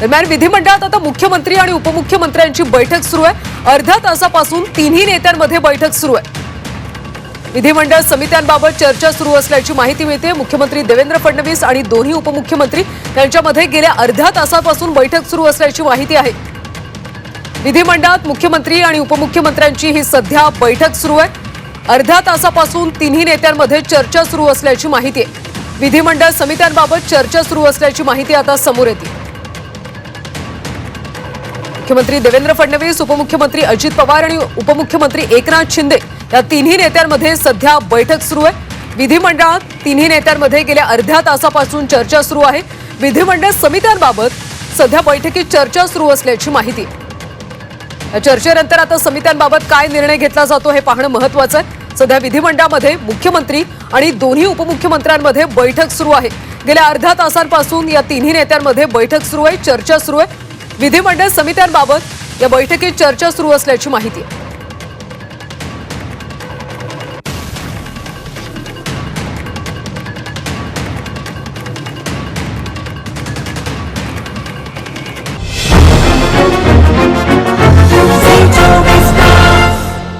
दरम्यान विधिमंडळात आता मुख्यमंत्री आणि उपमुख्यमंत्र्यांची बैठक सुरू आहे. अर्ध्या तासापासून तिन्ही नेत्यांमध्ये बैठक सुरू आहे. विधिमंडळ समित्यांबाबत चर्चा सुरू असल्याची माहिती मिळते. मुख्यमंत्री देवेंद्र फडणवीस आणि दोन्ही उपमुख्यमंत्री यांच्यामध्ये गेल्या अर्ध्या तासापासून बैठक सुरू असल्याची माहिती आहे. विधिमंडळात मुख्यमंत्री आणि उपमुख्यमंत्र्यांची ही सध्या बैठक सुरू आहे. अर्ध्या तासापासून तिन्ही नेत्यांमध्ये चर्चा सुरू असल्याची माहिती आहे. विधिमंडळ समित्यांबाबत चर्चा सुरू असल्याची माहिती आता समोर येते. मुख्यमंत्री देवेंद्र फडणवीस उपमुख्यमंत्री अजित पवार आणि उपमुख्यमंत्री एकनाथ शिंदे या तिन्ही नेत्यांमध्ये सध्या बैठक सुरू आहे. विधिमंडळात तिन्ही नेत्यांमध्ये गेल्या अर्ध्या तासापासून चर्चा सुरू आहे. विधिमंडळ समित्यांबाबत सध्या बैठकीत चर्चा सुरू असल्याची माहिती. या चर्चेनंतर आता समित्यांबाबत काय निर्णय घेतला जातो हे पाहणं महत्वाचं आहे. सध्या विधिमंडळामध्ये मुख्यमंत्री आणि दोन्ही उपमुख्यमंत्र्यांमध्ये बैठक सुरू आहे. गेल्या अर्ध्या तासांपासून या तिन्ही नेत्यांमध्ये बैठक सुरू आहे चर्चा सुरू आहे. विधिमंडळ समित्यांबाबत या बैठकीत चर्चा सुरू असल्याची माहिती आहे.